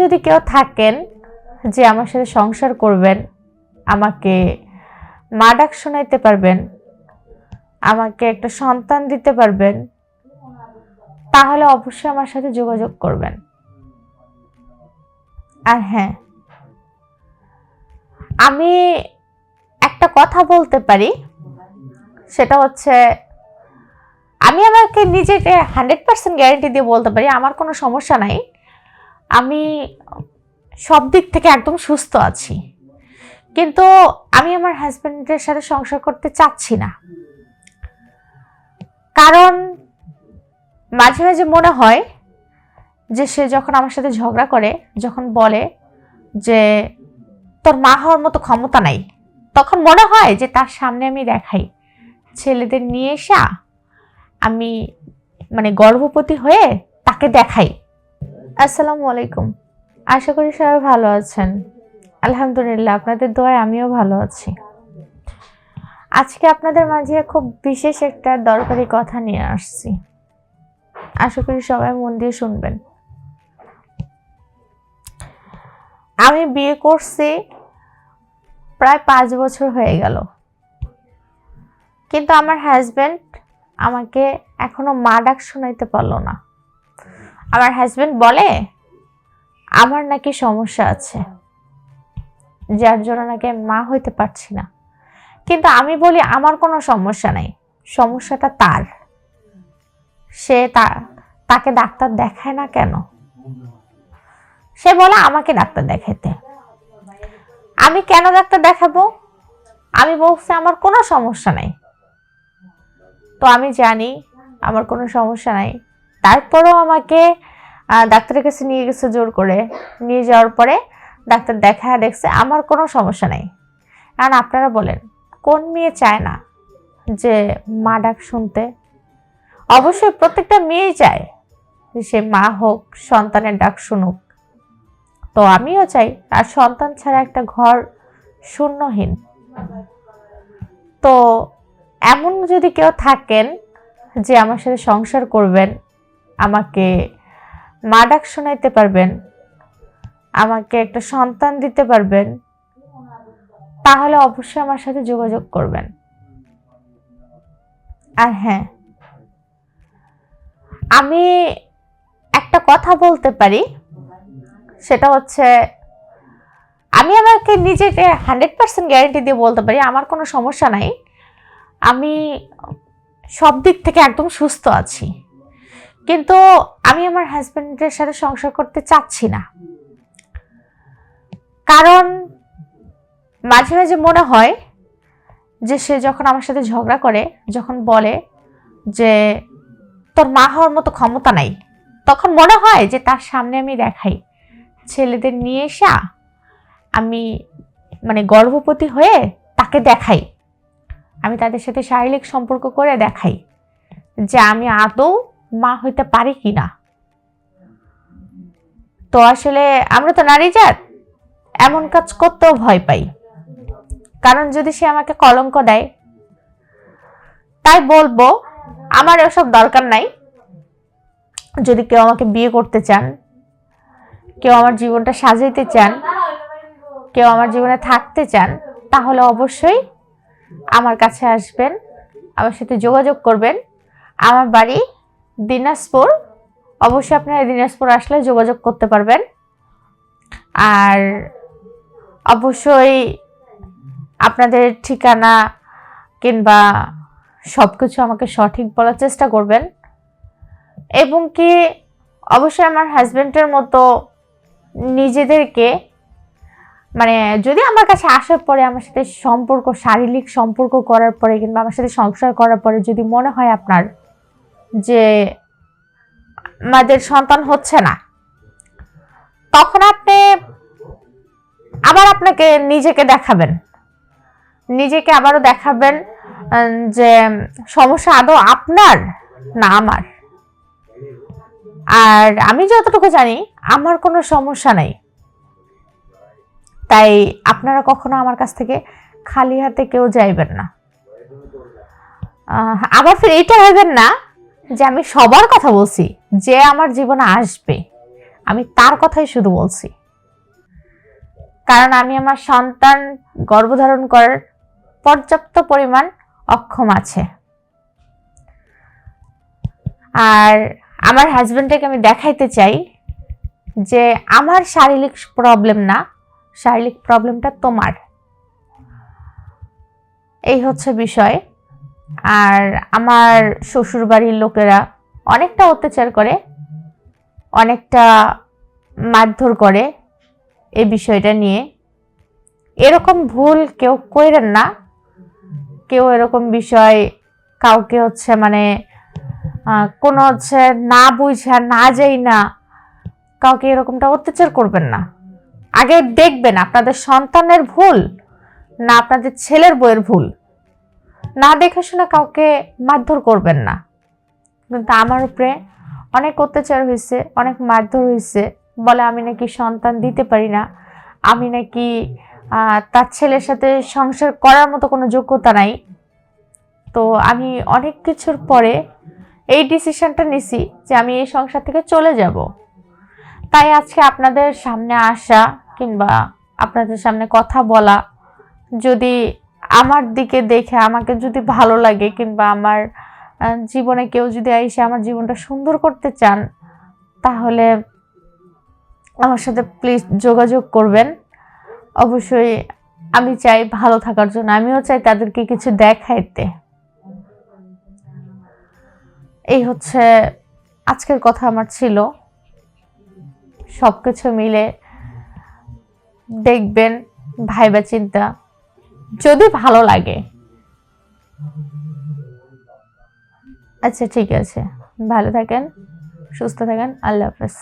যদি কেউ থাকেন যে আমার সাথে সংসার করবেন, আমাকে মা ডাক শোনাইতে পারবেন, আমাকে একটা সন্তান দিতে পারবেন, তাহলে অবশ্যই আমার সাথে যোগাযোগ করবেন। আর হ্যাঁ আমি একটা কথা বলতে পারি, সেটা হচ্ছে আমি আমাকে নিজেকে হান্ড্রেড পার্সেন্ট গ্যারেন্টি দিয়ে বলতে পারি, আমার কোনো সমস্যা নাই। আমি সব দিক থেকে একদম সুস্থ আছি। কিন্তু আমি আমার হাজব্যান্ডের সাথে সংসার করতে চাচ্ছি না। কারণ মাঝে মাঝে মনে হয় যে সে যখন আমার সাথে ঝগড়া করে, যখন বলে যে তোর মা হওয়ার মতো ক্ষমতা নাই, তখন মনে হয় যে তার সামনে আমি দেখাই। ছেলেদের নিয়ে এসা আমি মানে গর্ভবতী হয়ে তাকে দেখাই। আসসালামু আলাইকুম। আশা করি সবাই ভালো আছেন। আলহামদুলিল্লাহ, আপনাদের দোয়ায় আমিও ভালো আছি। আজকে আপনাদের মাঝে খুব বিশেষ একটা দরকারি কথা নিয়ে আসছি। আশা করি সবাই মন দিয়ে শুনবেন। আমি বিয়ে করছি প্রায় পাঁচ বছর হয়ে গেল। কিন্তু আমার হাজব্যান্ড আমাকে এখনও মা ডাক শোনাইতে পারল না। আমার হাজব্যান্ড বলে, আমার নাকি সমস্যা আছে, যার জন্য নাকি মা হইতে পারছি না। কিন্তু আমি বলি, আমার কোনো সমস্যা নাই, সমস্যাটা তার। সে তাকে ডাক্তার দেখায় না কেন? সে বলে, আমাকে ডাক্তার দেখাইতে। আমি কেন ডাক্তার দেখাবো? আমি বলছি, আমার কোনো সমস্যা নাই। তো আমি জানি, আমার কোনো সমস্যা নাই। তারপরেও আমাকে ডাক্তারের কাছে নিয়ে গেছে জোর করে। নিয়ে যাওয়ার পরে ডাক্তার দেখা দেখছে আমার কোনো সমস্যা নাই। কারণ আপনারা বলেন, কোন মেয়ে চায় না যে মা ডাক শুনতে? অবশ্যই প্রত্যেকটা মেয়েই চায় যে সে মা হোক, সন্তানের ডাক শুনুক। তো আমিও চাই, আর সন্তান ছাড়া একটা ঘর শূন্যহীন। তো এমন যদি কেউ থাকেন যে আমার সাথে সংসার করবেন আমাকে মা ডাক শোনাইতে পারবেন, আমাকে একটা সন্তান দিতে পারবেন, তাহলে অবশ্যই আমার সাথে যোগাযোগ করবেন। আর হ্যাঁ আমি একটা কথা বলতে পারি, সেটা হচ্ছে আমি আমাকে নিজেকে হান্ড্রেড পার্সেন্ট গ্যারেন্টি দিয়ে বলতে পারি, আমার কোনো সমস্যা নাই। আমি সব দিক থেকে একদম সুস্থ আছি। কিন্তু আমি আমার হাজব্যান্ডের সাথে সংসার করতে চাচ্ছি না। কারণ মাঝে মাঝে মনে হয় যে সে যখন আমার সাথে ঝগড়া করে, যখন বলে যে তোর মা হওয়ার মতো ক্ষমতা নাই, তখন মনে হয় যে তার সামনে আমি দেখাই। ছেলেদের নিয়ে এসা আমি মানে গর্ভবতী হয়ে তাকে দেখাই। আমি তাদের সাথে শারীরিক সম্পর্ক করে দেখাই যে আমি আদৌ মা হইতে পারি কি না? তো আসলে আমরা তো নারী জাত, এমন কাজ করতেও ভয় পাই। কারণ যদি সে আমাকে কলঙ্ক দেয়, তাই বলব, আমার এসব দরকার নাই। যদি কেউ আমাকে বিয়ে করতে চান, কেউ আমার জীবনটা সাজাইতে চান, কেউ আমার জীবনে থাকতে চান, তাহলে অবশ্যই আমার কাছে আসবেন, আমার সাথে যোগাযোগ করবেন। আমার বাড়ি দিনাজপুর, অবশ্যই আপনারা দিনাজপুর আসলে যোগাযোগ করতে পারবেন। আর অবশ্যই আপনাদের ঠিকানা কিংবা সব কিছু আমাকে সঠিক বলার চেষ্টা করবেন। এবং কি অবশ্যই আমার হাজব্যান্ডের মতো নিজেদেরকে মানে যদি আমার কাছে আসার পরে আমার সাথে সম্পর্ক, শারীরিক সম্পর্ক করার পরে কিংবা আমার সাথে সংসার করার পরে যদি মনে হয় আপনার যে আমাদের সন্তান হচ্ছে না। তখন আপনি আবার আপনাকে নিজেকে দেখাবেন। নিজেকে আবারও দেখাবেন যে সমস্যা আদৌ আপনার না আমার। আর আমি যতটুকু জানি, আমার কোনো সমস্যা নাই। তাই আপনারা কখনো আমার কাছ থেকে খালি হাতে কেউ যাইবেন না। আবার ফির এইটা ভাবেন না যে আমি সবার কথা বলছি, যে আমার জীবনে আসবে, আমি তার কথাই শুধু বলছি। কারণ আমি আমার সন্তান গর্ভধারণ করার পর্যাপ্ত পরিমাণ অক্ষম আছে। আর আমার হাজব্যান্ডটাকে আমি দেখাইতে চাই যে আমার শারীরিক প্রবলেম না, শারীরিক প্রবলেমটা তোমার। এই হচ্ছে বিষয়। আর আমার শ্বশুর বাড়ির লোকেরা অনেকটা অত্যাচার করে, অনেকটা মারধর করে এই বিষয়টা নিয়ে। এরকম ভুল কেউ করেন না। কেউ এরকম বিষয় কাউকে হচ্ছে মানে কোনো হচ্ছে না বুঝা, না যাই না কাউকে এরকমটা অত্যাচার করবেন না। আগে দেখবেন আপনাদের সন্তানের ভুল, না আপনাদের ছেলের বইয়ের ভুল। না দেখে শুনে কাউকে মারধর করবেন না। কিন্তু আমার উপরে অনেক অত্যাচার হয়েছে, অনেক মারধর হয়েছে। বলে আমি নাকি সন্তান দিতে পারি না। আমি নাকি তার ছেলের সাথে সংসার করার মতো কোনো যোগ্যতা নাই। তো আমি অনেক কিছুর পরে এই ডিসিশনটা নিছি যে আমি এই সংসার থেকে চলে যাব। তাই আজকে আপনাদের সামনে আসা কিংবা আপনাদের সামনে কথা বলা যদি আমার দিকে দেখে আমাকে যদি ভালো লাগে কিংবা আমার জীবনে কেউ যদি এসে আমার জীবনটা সুন্দর করতে চান, তাহলে আমার সাথে প্লিজ যোগাযোগ করবেন। অবশ্যই আমি চাই ভালো থাকার জন্য, আমিও চাই তাদেরকে কিছু দেখাইতে। এই হচ্ছে আজকের কথা আমার ছিল। সব কিছু মিলে দেখবেন, ভাইবা চিন্তা। যদি ভালো লাগে। আচ্ছা ঠিক আছে। ভালো থাকেন সুস্থ থাকেন। আল্লাহ হাফেজ।